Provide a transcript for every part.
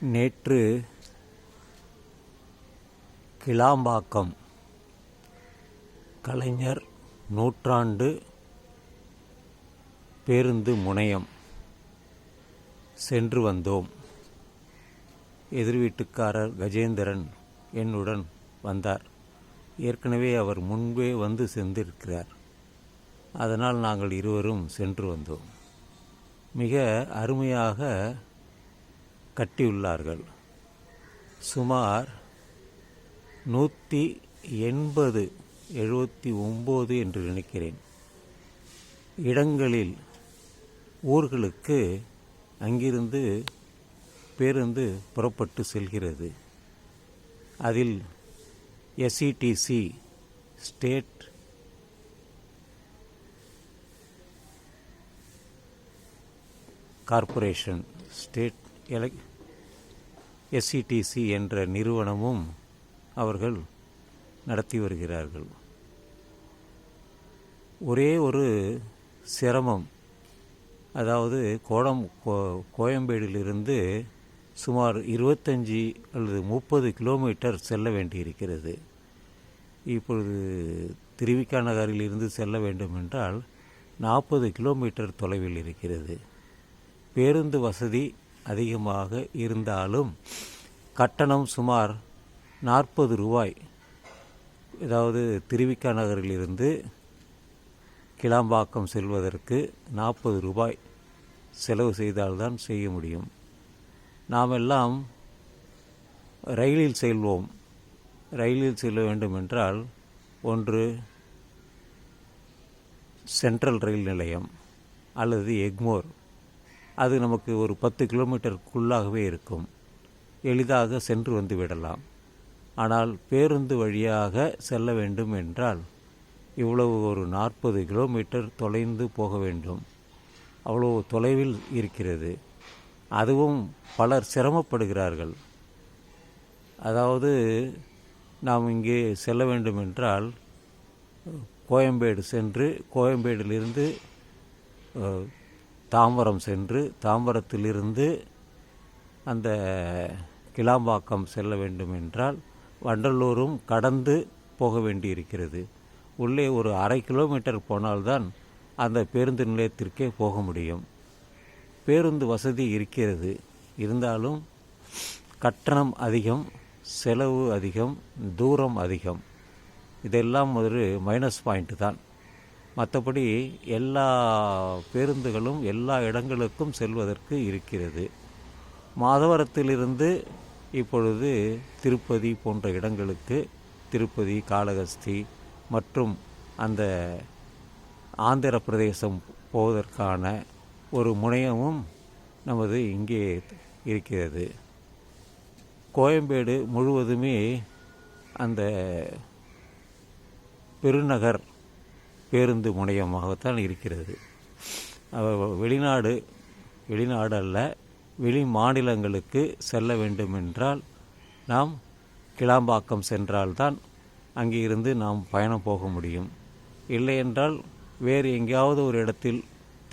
நேற்று கிளாம்பாக்கம் கலைஞர் நூற்றாண்டு பேருந்து முனையம் சென்று வந்தோம். எதிர் வீட்டுக்காரர் கஜேந்திரன் என்னுடன் வந்தார். ஏற்கனவே அவர் முன்பே வந்து சென்றிருக்கிறார். அதனால் நாங்கள் இருவரும் சென்று வந்தோம். மிக அருமையாக கட்டியுள்ளார்கள். சுமார் நூற்றி எண்பது எழுபத்தி ஒம்பது என்று நினைக்கிறேன். இடங்களில் ஊர்களுக்கு அங்கிருந்து பேருந்து புறப்பட்டு செல்கிறது. அதில் எஸ்இடிசி ஸ்டேட் கார்ப்பரேஷன் ஸ்டேட் எலக் எஸ்சிடிசி என்ற நிறுவனமும் அவர்கள் நடத்தி வருகிறார்கள். ஒரே ஒரு சிரமம் அதாவது கோடம் கோ கோயம்பேடிலிருந்து சுமார் இருபத்தஞ்சி அல்லது முப்பது கிலோமீட்டர் செல்ல வேண்டியிருக்கிறது. இப்பொழுது திருவிக்கா நகரில் இருந்து செல்ல வேண்டும் என்றால் நாற்பது கிலோமீட்டர் தொலைவில் இருக்கிறது. பேருந்து வசதி அதிகமாக இருந்தாலும் கட்டணம் சுமார் நாற்பது ரூபாய். அதாவது திருவிக்கா நகரிலிருந்து கிளாம்பாக்கம் செல்வதற்கு நாற்பது ரூபாய் செலவு செய்தால்தான் செய்ய முடியும். நாம் எல்லாம் ரயிலில் செல்வோம். ரயிலில் செல்ல வேண்டும் என்றால் ஒன்று சென்ட்ரல் ரயில் நிலையம் அல்லது எக்மோர். அது நமக்கு ஒரு பத்து கிலோமீட்டருக்குள்ளாகவே இருக்கும். எளிதாக சென்று வந்து விடலாம். ஆனால் பேருந்து வழியாக செல்ல வேண்டும் என்றால் இவ்வளவு ஒரு நாற்பது கிலோமீட்டர் தொலைந்து போக வேண்டும். அவ்வளோ தொலைவில் இருக்கிறது. அதுவும் பலர் சிரமப்படுகிறார்கள். அதாவது நாம் இங்கே செல்ல வேண்டுமென்றால் கோயம்பேடு சென்று கோயம்பேடிலிருந்து தாம்பரம் சென்று தாம்பரத்திலிருந்து அந்த கிளாம்பாக்கம் செல்ல வேண்டும் என்றால் வண்டலூரும் கடந்து போக வேண்டியிருக்கிறது. உள்ளே ஒரு அரை கிலோமீட்டர் போனால்தான் அந்த பேருந்து நிலையத்திற்கே போக முடியும். பேருந்து வசதி இருக்கிறது. இருந்தாலும் கட்டணம் அதிகம் செலவு அதிகம் தூரம் அதிகம். இதெல்லாம் ஒரு மைனஸ் பாயிண்ட் தான். மற்றபடி எல்லா பேருந்துகளும் எல்லா இடங்களுக்கும் செல்வதற்கு இருக்கிறது. மாதவரத்திலிருந்து இப்பொழுது திருப்பதி போன்ற இடங்களுக்கு திருப்பதி காளகஸ்தி மற்றும் அந்த ஆந்திர பிரதேசம் போவதற்கான ஒரு முனையமும் நமது இங்கே இருக்கிறது. கோயம்பேடு முழுவதுமே அந்த பெருநகர் பேருந்து முனையமாகத்தான் இருக்கிறது. வெளிநாடு வெளிநாடு அல்ல வெளி மாநிலங்களுக்கு செல்ல வேண்டும் என்றால் நாம் கிளாம்பாக்கம் சென்றால்தான் அங்கே இருந்து நாம் பயணம் போக முடியும். இல்லை என்றால் வேறு எங்கேயாவது ஒரு இடத்தில்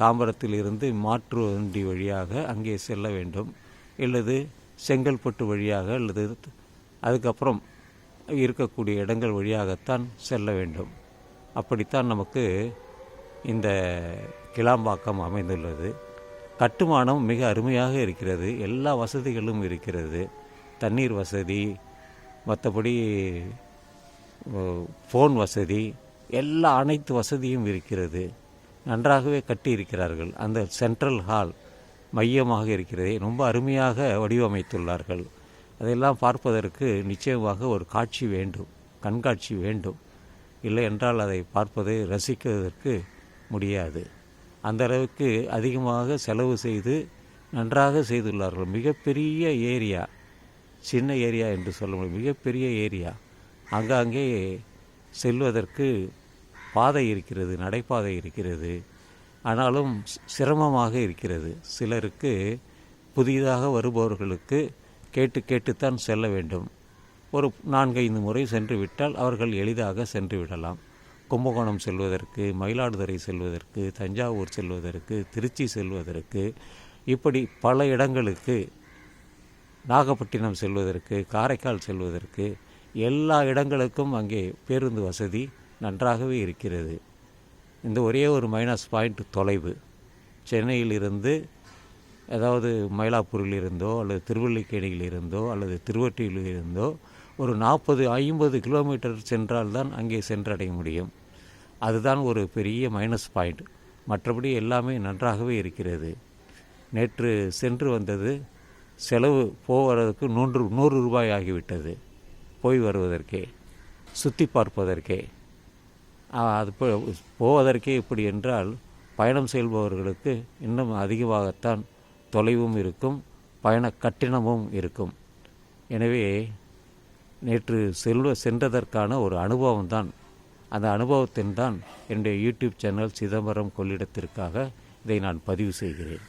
தாம்பரத்தில் இருந்து மாற்று வண்டி வழியாக அங்கே செல்ல வேண்டும். அல்லது செங்கல்பட்டு வழியாக அல்லது அதுக்கப்புறம் இருக்கக்கூடிய இடங்கள் வழியாகத்தான் செல்ல வேண்டும். அப்படித்தான் நமக்கு இந்த கிளாம்பாக்கம் அமைந்துள்ளது. கட்டுமானம் மிக அருமையாக இருக்கிறது. எல்லா வசதிகளும் இருக்கிறது. தண்ணீர் வசதி மற்றபடி ஃபோன் வசதி எல்லா அனைத்து வசதியும் இருக்கிறது. நன்றாகவே கட்டியிருக்கிறார்கள். அந்த சென்ட்ரல் ஹால் மையமாக இருக்கிறது. ரொம்ப அருமையாக வடிவமைத்துள்ளார்கள். அதையெல்லாம் பார்ப்பதற்கு நிச்சயமாக ஒரு காட்சி வேண்டும். கண்காட்சி வேண்டும். இல்லை என்றால் அதை பார்ப்பதை ரசிக்குவதற்கு முடியாது. அந்த அளவுக்கு அதிகமாக செலவு செய்து நன்றாக செய்துள்ளார்கள். மிகப்பெரிய ஏரியா சின்ன ஏரியா என்று சொல்ல முடியும். மிகப்பெரிய ஏரியா. அங்கங்கே செல்வதற்கு பாதை இருக்கிறது நடைபாதை இருக்கிறது. ஆனாலும் சிரமமாக இருக்கிறது. சிலருக்கு புதிதாக வருபவர்களுக்கு கேட்டு கேட்டுத்தான் செல்ல வேண்டும். ஒரு நான்கைந்து முறை சென்று விட்டால் அவர்கள் எளிதாக சென்று விடலாம். கும்பகோணம் செல்வதற்கு மயிலாடுதுறை செல்வதற்கு தஞ்சாவூர் செல்வதற்கு திருச்சி செல்வதற்கு இப்படி பல இடங்களுக்கு நாகப்பட்டினம் செல்வதற்கு காரைக்கால் செல்வதற்கு எல்லா இடங்களுக்கும் அங்கே பேருந்து வசதி நன்றாகவே இருக்கிறது. இந்த ஒரே ஒரு மைனஸ் பாயிண்ட் தொலைவு. சென்னையிலிருந்து அதாவது மயிலாப்பூரில் இருந்தோ அல்லது திருவல்லிக்கேணியில் இருந்தோ அல்லது திருவொற்றியில் இருந்தோ ஒரு நாற்பது ஐம்பது கிலோமீட்டர் சென்றால்தான் அங்கே சென்றடைய முடியும். அதுதான் ஒரு பெரிய மைனஸ் பாயிண்ட் மற்றபடி எல்லாமே நன்றாகவே இருக்கிறது. நேற்று சென்று வந்தது செலவு போவதற்கு நூன்று நூறு ரூபாய் ஆகிவிட்டது. போய் வருவதற்கே சுற்றி பார்ப்பதற்கே. அது போ- போவதற்கே இப்படி என்றால் பயணம் செல்பவர்களுக்கு இன்னும் அதிகமாகத்தான் தொலைவும் இருக்கும் பயண கட்டணமும் இருக்கும். எனவே நேற்று செல்வ சென்றதற்கான ஒரு அனுபவம் தான் அந்த அனுபவத்தின் தான் என்னுடைய யூடியூப் சேனல் சிதம்பரம் கொள்ளிடத்திற்காக இதை நான் பதிவு செய்கிறேன்.